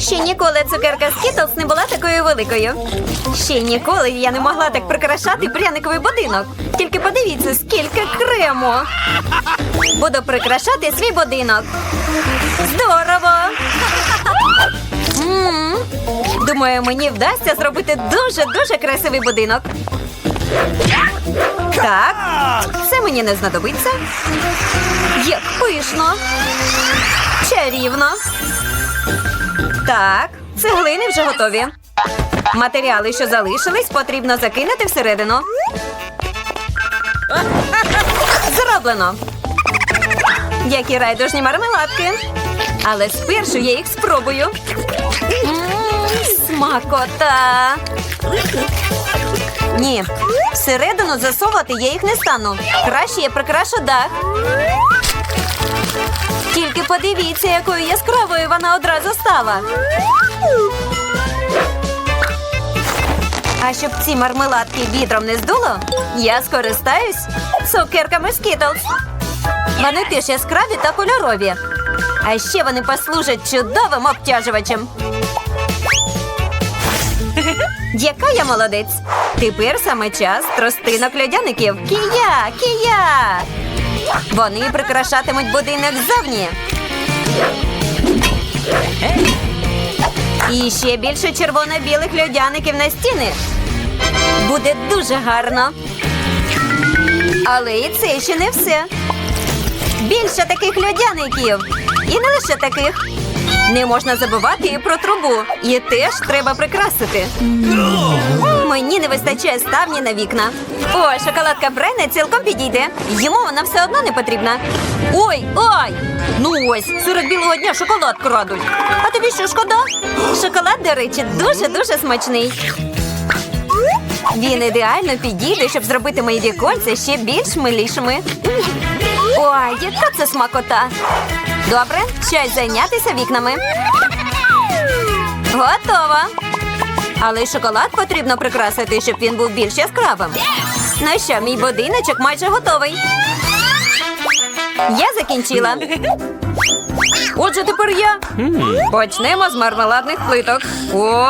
Ще ніколи цукерка Skittles не була такою великою. Ще ніколи я не могла так прикрашати пряниковий будинок. Тільки подивіться, скільки крему. Буду прикрашати свій будинок. Здорово! Думаю, мені вдасться зробити дуже-дуже красивий будинок. Так, це мені не знадобиться. Як пишно. Чарівно. Так, цеглини вже готові. Матеріали, що залишились, потрібно закинути всередину. Зроблено. Які райдужні мармеладки. Але спершу я їх спробую. Смакота. Ні, всередину засовувати я їх не стану. Краще я прикрашу дах. Тільки подивіться, якою яскравою вона одразу стала. А щоб ці мармеладки вітром не здуло, я скористаюсь цукерками Skittles. Вони теж яскраві та кольорові. А ще вони послужать чудовим обтяжувачем. Яка я молодець! Тепер саме час тростинок льодяників. Кія! Кія! Вони прикрашатимуть будинок ззовні. І ще більше червоно-білих льодяників на стіни. Буде дуже гарно. Але і це ще не все. Більше таких льодяників. І не лише таких. Не можна забувати і про трубу. Її теж треба прикрасити. Мені не вистачає ставні на вікна. О, шоколадка Брайна цілком підійде. Йому вона все одно не потрібна. Ой, ой! Ну ось, серед білого дня шоколад крадуть. А тобі що шкода? Шоколад, до речі, дуже-дуже смачний. Він ідеально підійде, щоб зробити мої віконця ще більш милішими. Ой, яка це смакота! Добре, час зайнятися вікнами. Готово. Але й шоколад потрібно прикрасити, щоб він був більш яскравим. Ну що, мій будиночок майже готовий. Я закінчила. Отже, тепер я. Почнемо з мармеладних плиток. О!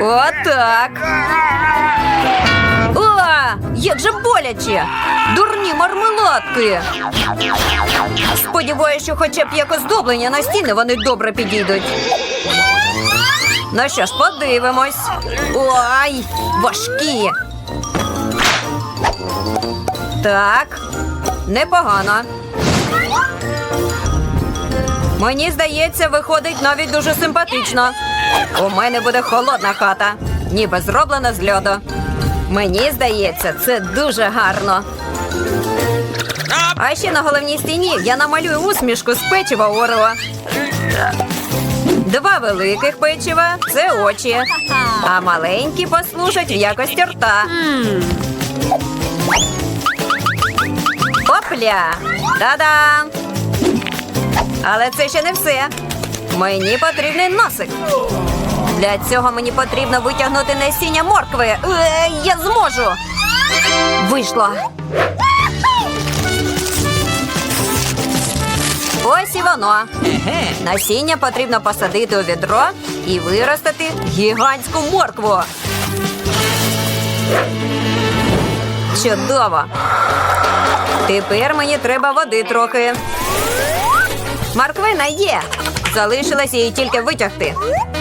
Отак. О, як же боляче! Дурні мармеладки. Сподіваюся, що хоча б як оздоблення на стіни вони добре підійдуть. Ну що ж, подивимось. Ой, важкі. Так, непогано. Мені здається, виходить навіть дуже симпатично. У мене буде холодна хата, ніби зроблена з льоду. Мені здається, це дуже гарно. А ще на головній стіні я намалюю усмішку з печива Орео. Два великих печива це очі, а маленькі послужать в якості рта. Опля! Та-дам! Але це ще не все. Мені потрібний носик. Для цього мені потрібно витягнути насіння моркви. Е, я зможу. Вийшло. Ось і воно. Насіння потрібно посадити у відро і виростити гігантську моркву. Чудово. Тепер мені треба води трохи. Морквина є. Залишилось її тільки витягти.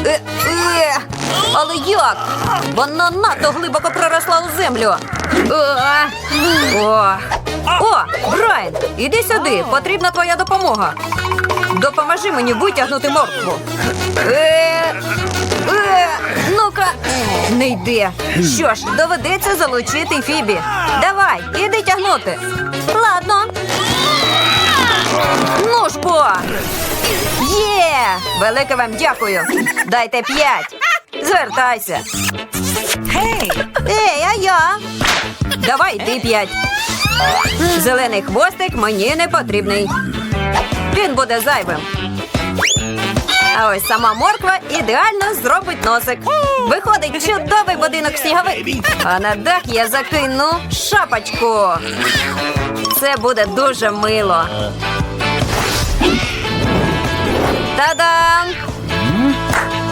Е, е, але як? Вона надто глибоко проросла у землю. Е, о, о, Брайан, іди сюди. Потрібна твоя допомога. Допоможи мені витягнути моркву. Е, е, ну-ка, не йде. Що ж, доведеться залучити Фібі. Давай, іди тягнути. Ладно. Ну ж бо. Є! Велике вам дякую. Дайте п'ять. Звертайся. Гей! Ей, а я? Давай ти п'ять. Зелений хвостик мені не потрібний. Він буде зайвим. А ось сама морква ідеально зробить носик. Виходить чудовий будинок сніговик. А на дах я закину шапочку. Це буде дуже мило. Та-дам!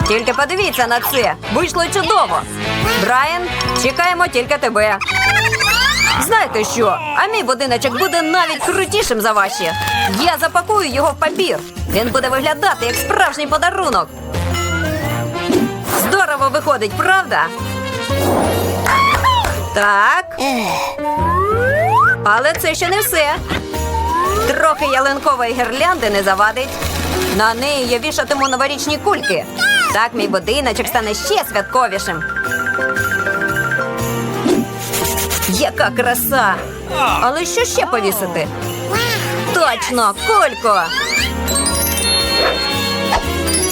Тільки подивіться на це. Вийшло чудово. Брайан, чекаємо тільки тебе. Знаєте що? А мій будиночок буде навіть крутішим за ваші. Я запакую його в папір. Він буде виглядати як справжній подарунок. Здорово виходить, правда? Так. Але це ще не все. Трохи ялинкової гірлянди не завадить. На неї я вішатиму новорічні кульки. Так мій будиночок стане ще святковішим. Яка краса! Але що ще повісити? Точно, кульку!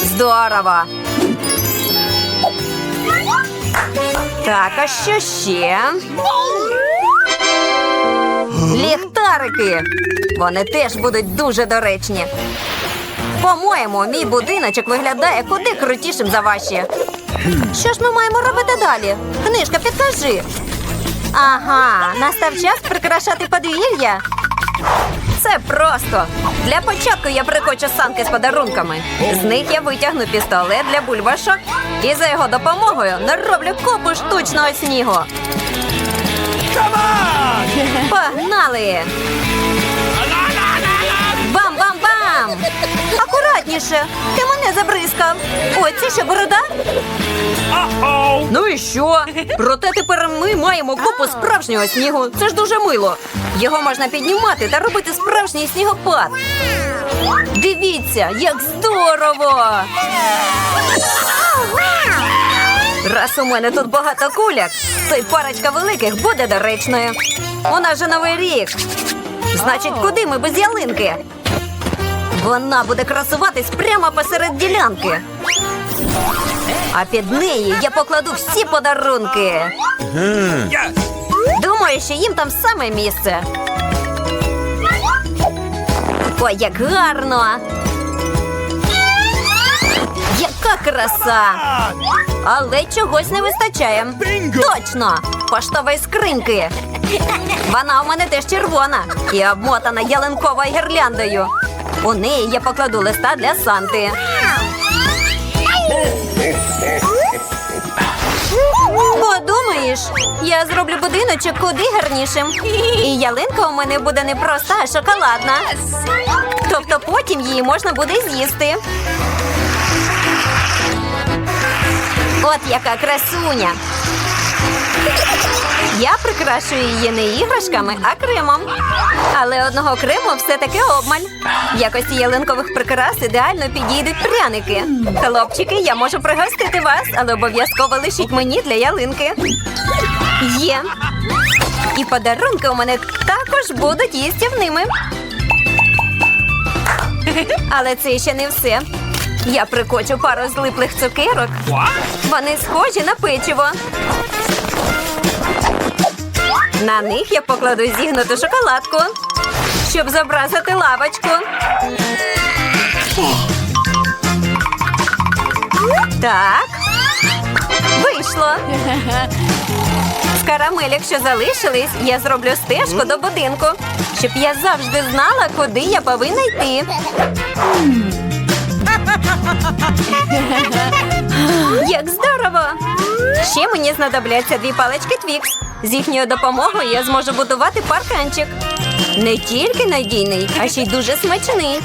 Здорово! Так, а що ще? Ліхтарики. Вони теж будуть дуже доречні. По-моєму, мій будиночок виглядає куди крутішим за ваші. Що ж ми маємо робити далі? Книжка, підкажи. Ага, настав час прикрашати подвір'я. Це просто. Для початку я прикочу санки з подарунками. З них я витягну пістолет для бульбашок і за його допомогою нароблю купу штучного снігу. Погнали! Акуратніше! Ти мене забризкав! Ой, це що борода? Ну і що? Проте тепер ми маємо купу справжнього снігу. Це ж дуже мило. Його можна піднімати та робити справжній снігопад. Дивіться, як здорово! Раз у мене тут багато куляк, то й парочка великих буде доречною. У нас же новий рік. Значить, куди ми без ялинки? Вона буде красуватись прямо посеред ділянки. А під неї я покладу всі подарунки. Думаю, що їм там саме місце. Ой, як гарно! Яка краса! Але чогось не вистачає. Точно! Поштової скриньки. Вона у мене теж червона і обмотана ялинковою гірляндою. У неї я покладу листа для Санти. Подумаєш, я зроблю будиночок куди гарнішим. І ялинка у мене буде не проста, а шоколадна. Тобто потім її можна буде з'їсти. От яка красуня. Я прикрашую її не іграшками, а кремом. Але одного крему все-таки обмаль. В якості ялинкових прикрас ідеально підійдуть пряники. Хлопчики, я можу пригостити вас, але обов'язково лишіть мені для ялинки. Є. І подарунки у мене також будуть їстівними. Але це ще не все. Я прикочу пару злиплих цукерок. Вони схожі на печиво. На них я покладу зігнуту шоколадку, щоб зобразити лавочку. Так. Вийшло. З карамель, що залишились, я зроблю стежку до будинку, щоб я завжди знала, куди я повинна йти. Як здорово! Ще мені знадобляться дві палички Твікс. З їхньою допомогою я зможу будувати парканчик. Не тільки надійний, а ще й дуже смачний.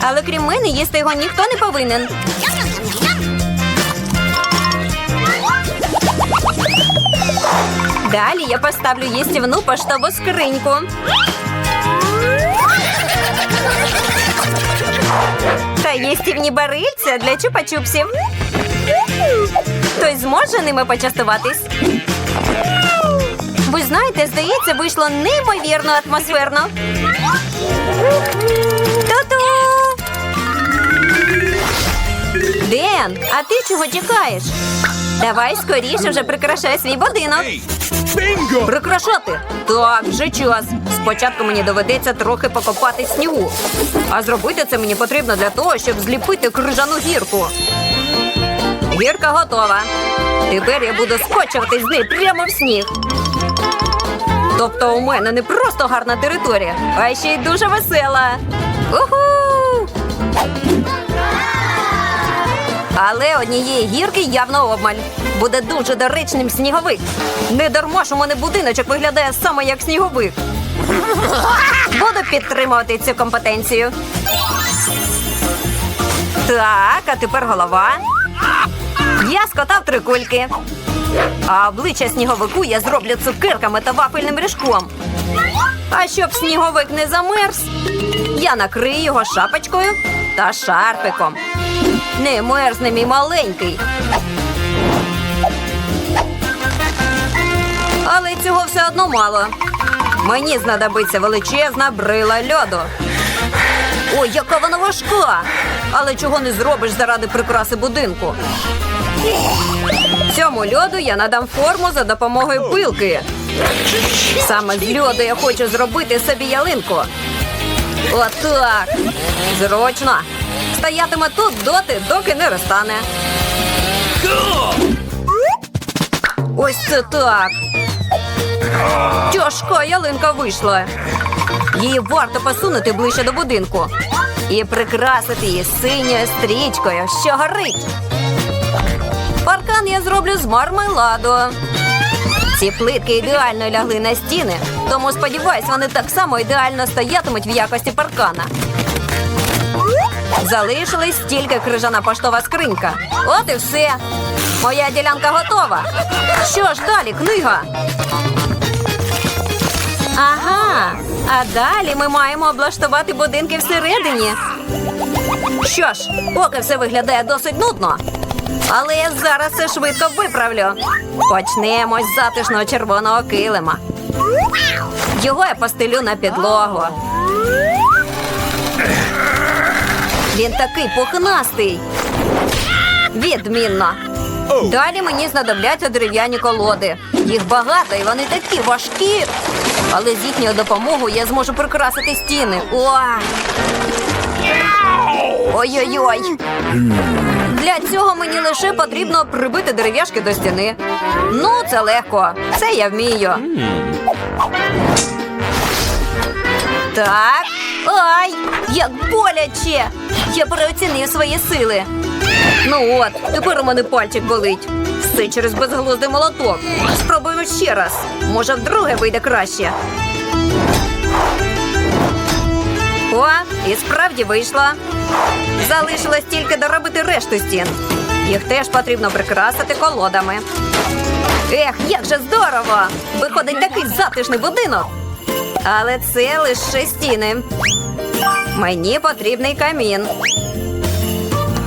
Але крім мене, їсти його ніхто не повинен. Далі я поставлю їстівну поштову скриньку. Та їстівні барильця для чупа-чупсів. Хтось зможе ними почастуватись? Ви знаєте, здається, вийшло неймовірно атмосферно. Ту-ту! Ден, а ти чого чекаєш? Давай скоріше вже прикрашай свій будинок. Bingo! Прикрашати? Так, вже час. Спочатку мені доведеться трохи покопати снігу. А зробити це мені потрібно для того, щоб зліпити крижану гірку. Гірка готова. Тепер я буду скочувати з неї прямо в сніг. Тобто у мене не просто гарна територія, а ще й дуже весела. Уху! Але однієї гірки явно обмаль. Буде дуже доречним сніговик. Не дарма ж у мене будиночок виглядає саме як сніговик. Буду підтримувати цю компетенцію. Так, а тепер голова. Я скотав три кульки. А обличчя сніговику я зроблю цукерками та вафельним ріжком. А щоб сніговик не замерз, я накрию його шапочкою та шарфиком. Не мерзне мій маленький. Але цього все одно мало. Мені знадобиться величезна брила льоду. Ой, яка вона важка! Але чого не зробиш заради прикраси будинку? Цьому льоду я надам форму за допомогою пилки. Саме з льоду я хочу зробити собі ялинку. Отак. Зручно. Стоятиме тут доти, доки не розтане. Ось це так. Тяжка ялинка вийшла. Її варто посунути ближче до будинку і прикрасити її синьою стрічкою, що горить. Паркан я зроблю з мармеладу. Ці плитки ідеально лягли на стіни, тому сподіваюсь, вони так само ідеально стоятимуть в якості паркана. Залишилась тільки крижана поштова скринька. От і все. Моя ділянка готова. Що ж далі, книга? Ага. А далі ми маємо облаштувати будинки всередині. Що ж, поки все виглядає досить нудно. Але я зараз це швидко виправлю. Почнемо з затишного червоного килима. Його я постелю на підлогу. Він такий пухнастий. Відмінно. Далі мені знадобляться дерев'яні колоди. Їх багато і вони такі важкі. Але з їхньою допомогою я зможу прикрасити стіни. О! Ой-ой-ой. Для цього мені лише потрібно прибити дерев'яшки до стіни. Ну, це легко. Це я вмію. Так. Ай, як боляче! Я переоцінив свої сили. Ну от, тепер у мене пальчик болить. Все через безглуздий молоток. Спробуємо ще раз. Може, вдруге вийде краще. О, і справді вийшло. Залишилось тільки доробити решту стін. Їх теж потрібно прикрасити колодами. Ех, як же здорово! Виходить такий затишний будинок. Але це лише стіни. Мені потрібний камін.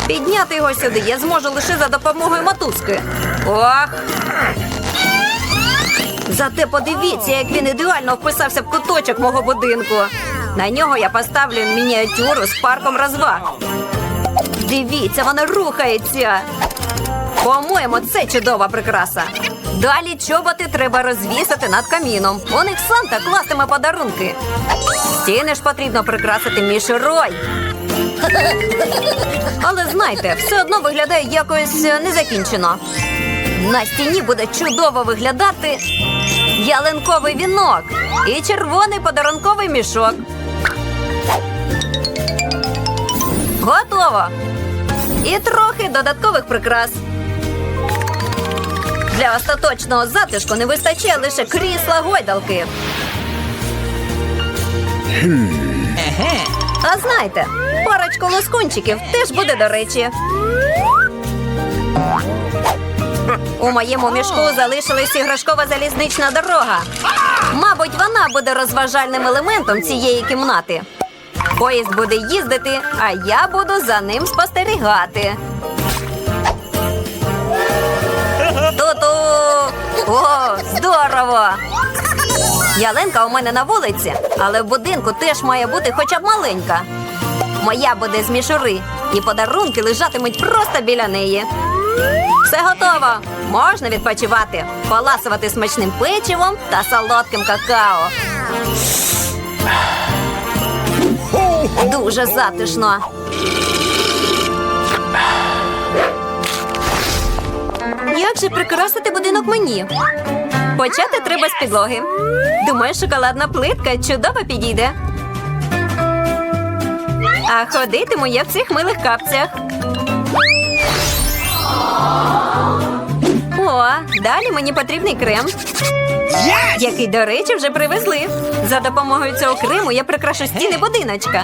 Підняти його сюди я зможу лише за допомогою мотузки. Ох. Зате подивіться, як він ідеально вписався в куточок мого будинку. На нього я поставлю мініатюру з парком розваг. Дивіться, вона рухається. По-моєму, це чудова прикраса. Далі чоботи треба розвісити над каміном. У них Санта кластиме подарунки. Стіни ж потрібно прикрасити мішурой. Але знайте, все одно виглядає якось е, незакінчено. На стіні буде чудово виглядати ялинковий вінок і червоний подарунковий мішок. Готово. І трохи додаткових прикрас. Для остаточного затишку не вистачає лише крісла гойдалки. А знаєте, парочку лоскунчиків теж буде до речі. У моєму мішку залишилась іграшкова залізнична дорога. Мабуть, вона буде розважальним елементом цієї кімнати. Поїзд буде їздити, а я буду за ним спостерігати. Ту-ту! О, здорово! Ялинка у мене на вулиці, але в будинку теж має бути хоча б маленька. Моя буде з мішури, і подарунки лежатимуть просто біля неї. Все готово. Можна відпочивати, поласувати смачним печивом та солодким какао. Дуже затишно. Як же прикрасити будинок мені? Почати треба з підлоги. Думаю, шоколадна плитка чудово підійде. А ходитиму я в цих милих капцях. О, далі мені потрібний крем. Yes! Який, до речі, вже привезли. За допомогою цього криму я прикрашу стіни будиночка.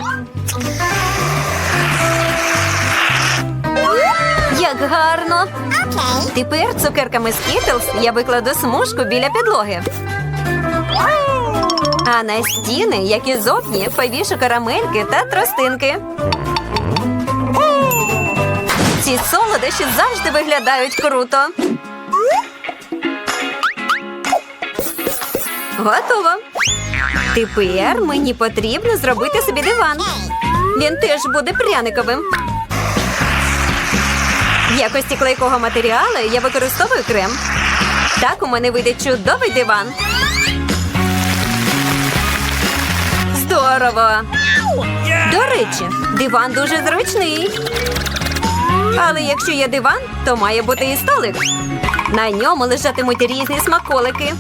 Як гарно! Тепер цукерками Skittles я викладу смужку біля підлоги. А на стіни, як і зовні, повішу карамельки та тростинки. Ці солодощі завжди виглядають круто. Готово. Тепер мені потрібно зробити собі диван. Він теж буде пряниковим. В якості клейкого матеріалу я використовую крем. Так у мене вийде чудовий диван. Здорово! До речі, диван дуже зручний. Але якщо є диван, то має бути і столик. На ньому лежатимуть різні смаколики,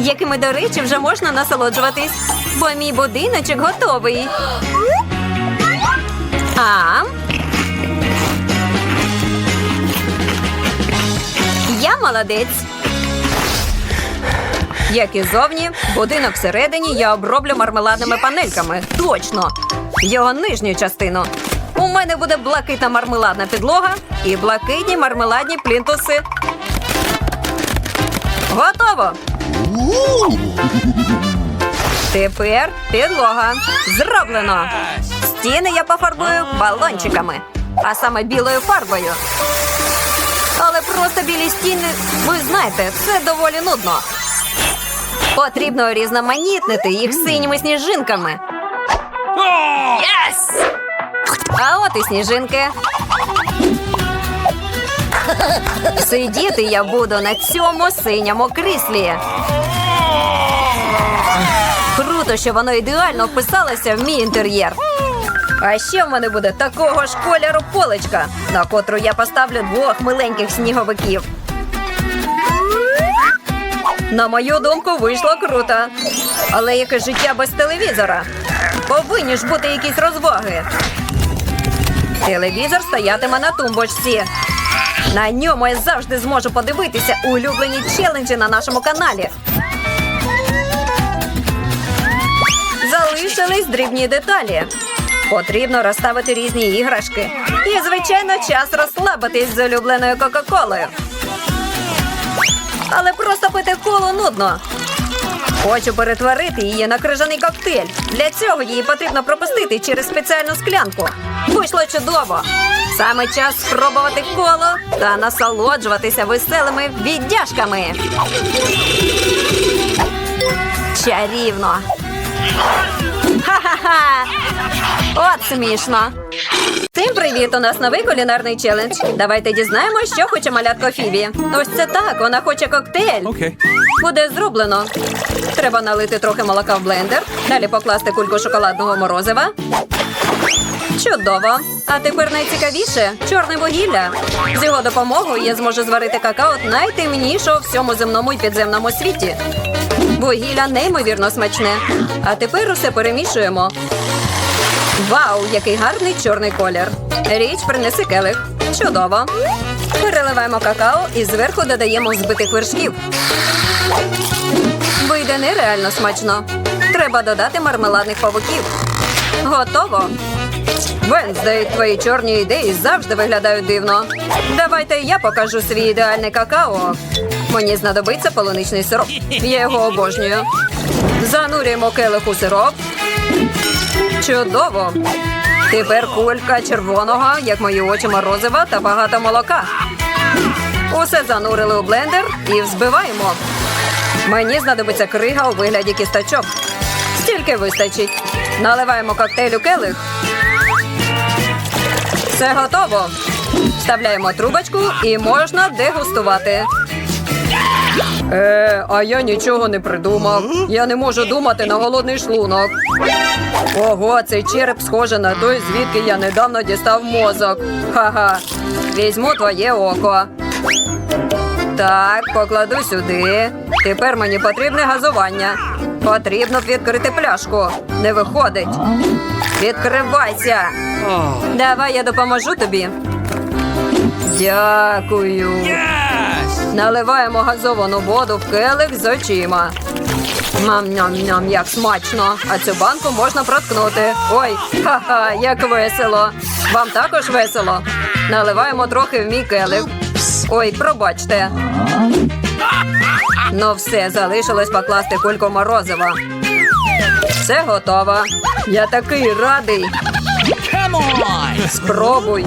якими, до речі, вже можна насолоджуватись, бо мій будиночок готовий. А молодець. Як і зовні, будинок всередині я оброблю мармеладними панельками. Точно! Його нижню частину. У мене буде блакитна мармеладна підлога і блакитні мармеладні плінтуси. Готово! Тепер підлога. Зроблено. Стіни я пофарбую балончиками, а саме білою фарбою. Але просто білі стіни, ви знаєте, це доволі нудно. Потрібно різноманітнити їх синіми сніжинками. А от і сніжинки. Сидіти я буду на цьому синьому кріслі. Круто, що воно ідеально вписалося в мій інтер'єр. А ще в мене буде такого ж кольору поличка, на котру я поставлю двох миленьких сніговиків. На мою думку, вийшло круто. Але яке життя без телевізора? Повинні ж бути якісь розваги. Телевізор стоятиме на тумбочці. На ньому я завжди зможу подивитися улюблені челенджі на нашому каналі. Залишились дрібні деталі. Потрібно розставити різні іграшки. І, звичайно, час розслабитись з улюбленою Кока-Колою. Але просто пити колу нудно. Хочу перетворити її на крижаний коктейль. Для цього її потрібно пропустити через спеціальну склянку. Вийшло чудово. Саме час спробувати коло та насолоджуватися веселими віддяжками. Чарівно. Ха-ха-ха! От смішно. Всім привіт! У нас новий кулінарний челендж. Давайте дізнаємося, що хоче малятко Фібі. Ось це так, вона хоче коктейль. Okay. Буде зроблено. Треба налити трохи молока в блендер, далі покласти кульку шоколадного морозива. Чудово! А тепер найцікавіше чорне вугілля. З його допомогою я зможу зварити какао найтемнішого в всьому земному і підземному світі. Вугілля неймовірно смачне. А тепер усе перемішуємо. Вау, який гарний чорний колір. Річ принеси келих. Чудово. Переливаємо какао і зверху додаємо збитих вершків. Вийде нереально смачно. Треба додати мармеладних павуків. Готово. Венздей, твої чорні ідеї завжди виглядають дивно. Давайте я покажу свій ідеальний какао. Мені знадобиться полуничний сироп. Я його обожнюю. Занурюємо келих у сироп. Чудово. Тепер кулька червоного, як мої очі морозива та багато молока. Усе занурили у блендер і взбиваємо. Мені знадобиться крига у вигляді кісточок. Стільки вистачить. Наливаємо коктейль у келих. Все готово. Вставляємо трубочку і можна дегустувати. Е, а я нічого не придумав. Я не можу думати на голодний шлунок. Ого, цей череп схоже на той, звідки я недавно дістав мозок. Ха-ха. Візьму твоє око. Так, покладу сюди. Тепер мені потрібне газування. Потрібно відкрити пляшку. Не виходить. Відкривайся. Давай я допоможу тобі. Дякую. Наливаємо газовану воду в келих з очима. Ням-ням-ням, як смачно. А цю банку можна проткнути. Ой, ха-ха, як весело. Вам також весело. Наливаємо трохи в мій келих. Ой, пробачте. Ну все, залишилось покласти кульку морозива. Все готово. Я такий радий. Спробуй.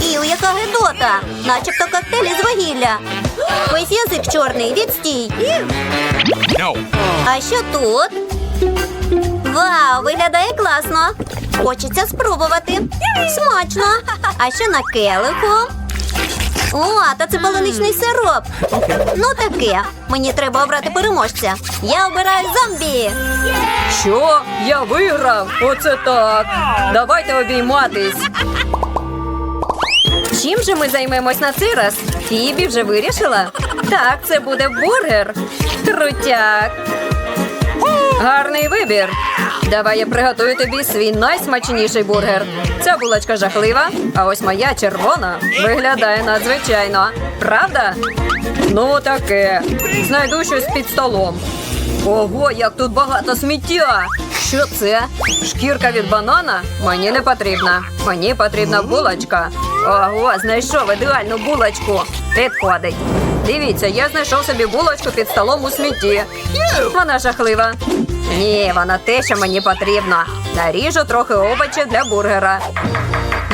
Іу, яка гидота! Начебто коктейль із вугілля. Ось язик чорний, відстій. А що тут? Вау, виглядає класно. Хочеться спробувати. Смачно. А що на келиху? О, та це полуничний сироп. Ну таке. Мені треба обрати переможця. Я обираю зомбі. Що? Я виграв? Оце так. Давайте обійматись. Чим же ми займемось на цей раз? Фібі вже вирішила? Так, це буде бургер. Крутяк. Гарний вибір. Давай я приготую тобі свій найсмачніший бургер. Ця булочка жахлива, а ось моя червона виглядає надзвичайно. Правда? Ну таке. Знайду щось під столом. Ого, як тут багато сміття. Що це? Шкірка від банана? Мені не потрібна. Мені потрібна булочка. Ого, знайшов ідеальну булочку. Підходить. Дивіться, я знайшов собі булочку під столом у смітті. Вона жахлива. Ні, вона те, що мені потрібно. Наріжу трохи овочів для бургера.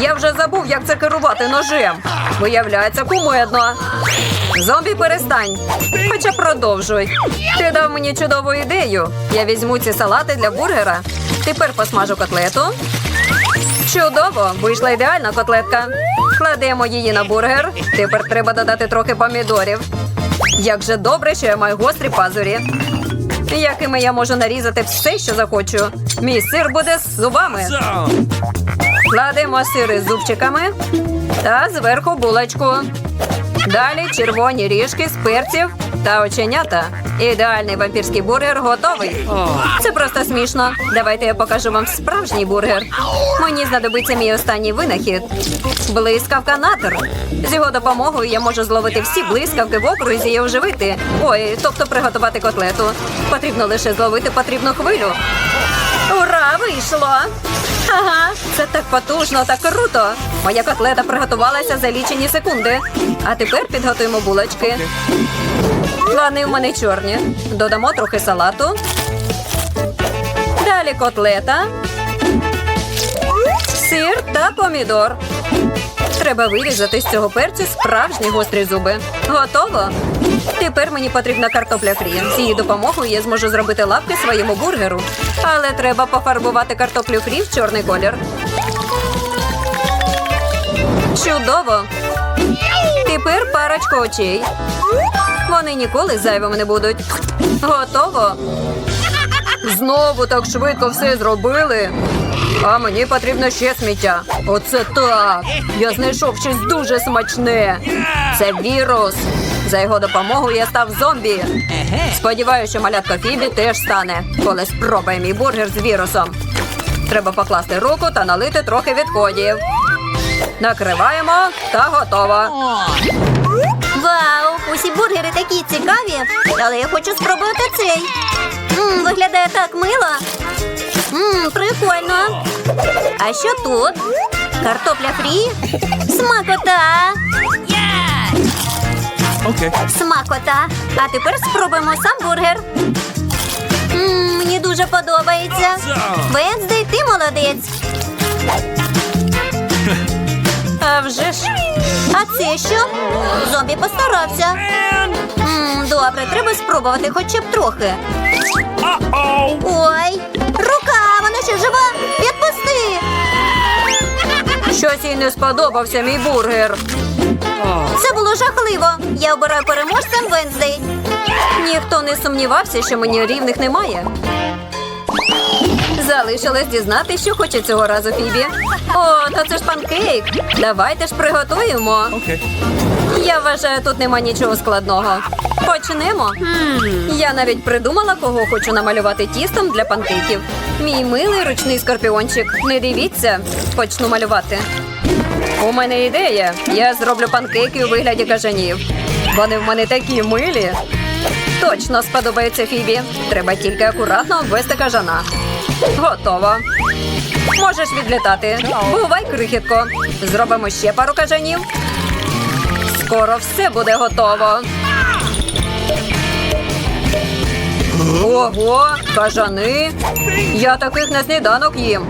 Я вже забув, як це керувати ножем. Виявляється, кумедно. Зомбі, перестань. Хоча продовжуй. Ти дав мені чудову ідею. Я візьму ці салати для бургера. Тепер посмажу котлету. Чудово! Вийшла ідеальна котлетка. Кладемо її на бургер. Тепер треба додати трохи помідорів. Як же добре, що я маю гострі пазурі. Якими я можу нарізати все, що захочу. Мій сир буде з зубами. Кладемо сири з зубчиками та зверху булочку. Далі червоні ріжки з перців та оченята. Ідеальний вампірський бургер готовий. Це просто смішно. Давайте я покажу вам справжній бургер. Мені знадобиться мій останній винахід. Блискавка натер. З його допомогою я можу зловити всі блискавки в окрузі і оживити. Ой, тобто приготувати котлету. Потрібно лише зловити потрібну хвилю. Ура, вийшло! Ага, це так потужно, так круто. Моя котлета приготувалася за лічені секунди. А тепер підготуємо булочки. Плани в мене чорні. Додамо трохи салату. Далі котлета, сир та помідор. Треба вирізати з цього перцю справжні гострі зуби. Готово. Тепер мені потрібна картопля фрі. З її допомогою я зможу зробити лапки своєму бургеру. Але треба пофарбувати картоплю фрі в чорний колір. Чудово. Тепер парочку очей. Вони ніколи зайвими не будуть. Готово. Знову так швидко все зробили. А мені потрібно ще сміття. Оце так. Я знайшов щось дуже смачне. Це вірус. За його допомогою я став зомбі. Сподіваюся, що малятка Фібі теж стане, коли спробує мій бургер з вірусом. Треба покласти руку та налити трохи відходів. Накриваємо та готово. Вау! Усі бургери такі цікаві, але я хочу спробувати цей. Мм, виглядає так мило. Мм, прикольно. А що тут? Картопля фрі? Смакота! Okay. Смакота. А тепер спробуємо сам бургер. Мм, мені дуже подобається. Венздей, ти молодець. А вже ж. А це що? Зомбі постарався. Добре, треба спробувати хоча б трохи. Ой, рука, вона ще жива. Відпусти. Щось їй не сподобався мій бургер. Це було жахливо. Я обираю переможцем Венздей. Ніхто не сумнівався, що мені рівних немає. Залишилось дізнати, що хоче цього разу Фібі. О, та це ж панкейк. Давайте ж приготуємо. Okay. Я вважаю, тут нема нічого складного. Почнемо. Я навіть придумала, кого хочу намалювати тістом для панкейків. Мій милий ручний скорпіончик. Не дивіться, почну малювати. У мене ідея. Я зроблю панкейки у вигляді кажанів. Вони в мене такі милі. Точно сподобається Фібі. Треба тільки акуратно обвести кажана. Готово. Можеш відлітати. Бувай, крихітко. Зробимо ще пару кажанів. Скоро все буде готово. Ого, кажани. Я таких на сніданок їм.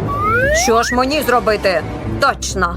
Що ж мені зробити? Точно.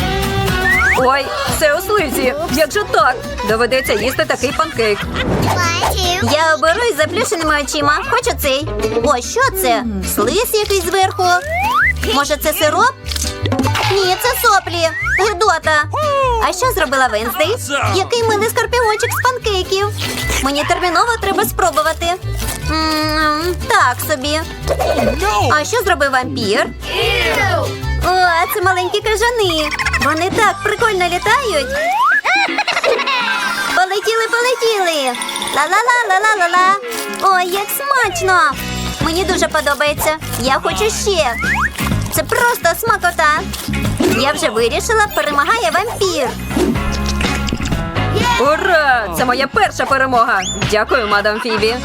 Ой, це у слизі. Як же так? Доведеться їсти такий панкейк. Я оберу із заплющеними очима. Хочу цей. О, що це? Слиз якийсь зверху. Може, це сироп? Ні, це соплі. Гидота. А що зробила Венздей? Який милий скорпіончик з панкейків. Мені терміново треба спробувати. М, Так собі. А що зробив вампір? О, це маленькі кажани. Вони так прикольно літають. Полетіли, полетіли. Ла-ла-ла-ла-ла-ла-ла. Ой, як смачно. Мені дуже подобається. Я хочу ще. Це просто смакота. Я вже вирішила, перемагає вампір. Ура! Це моя перша перемога. Дякую, мадам Фібі.